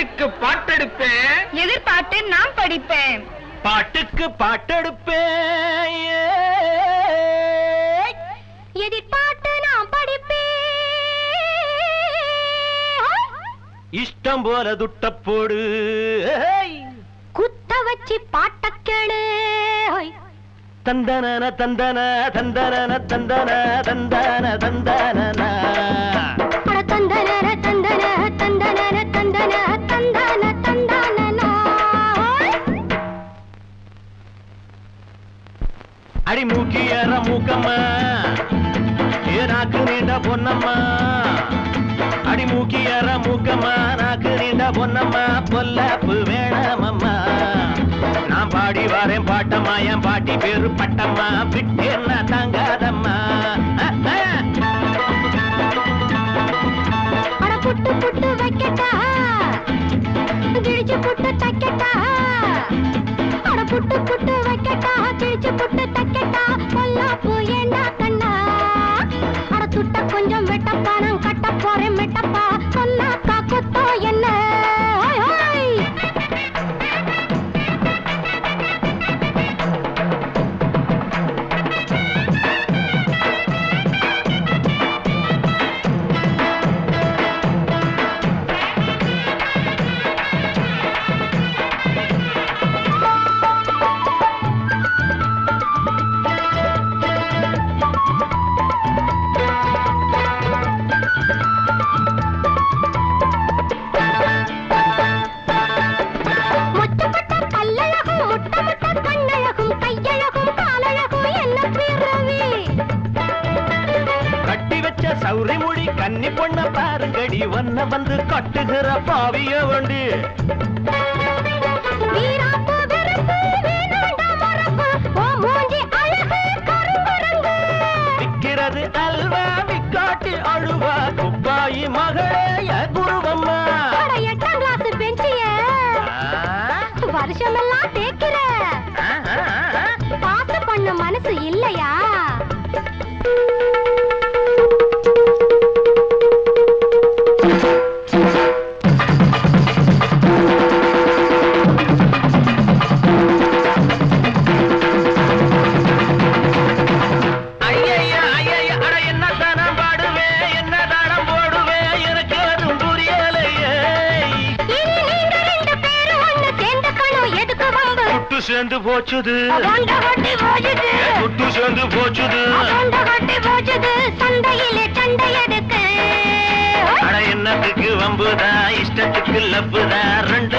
பாட்டுக்கு பாட்டெடுப்பேன். எதிர்பார்த்து நான் படிப்பேன். பாட்டுக்கு பாட்டெடுப்பேன். எதிர்பார்த்து நான் படிப்பேன். இஷ்டம் போல துட்ட போடு குத்த வச்சு பாட்ட கேளு. தந்தன தந்தன தந்தன தந்தன தந்தன தந்தன. அடி மூக்கி ஏற மூக்கம்மா. ஏ நாக்கு நீண்ட பொன்னம்மா. அடி மூக்கி ஏற மூக்கம்மா. நாக்கு நீண்ட பொன்னம்மா. பொல்லப்பு வேணாமம்மா. நான் பாடி வரேன் பாட்டம்மா. என் பாட்டி பேரு பட்டம்மா. விட்டேன்னா தாங்காதம்மா. புட்டு புட்டு வைக்கட்டா. கிழிச்சு புட்டு தைக்கட்டா. புட்டு புட்டு வைக்கட்டா கிழிச்சு புட்டு தக்கட்டா. சௌரி முடி கன்னி பொண்ண பாருங்கடி ஒன்ன வந்து கட்டுகிற பாவிய வண்டி. விக்கிறது அல்வா விக்காட்டி அழுவா. சேர்ந்து போச்சுது. கட்டி சேர்ந்து போச்சுது. சண்டையிலே சண்டை எடுக்கு. அட என்னத்துக்கு வம்புதா? இஷ்டத்துக்கு லப்புதா? ரெண்டு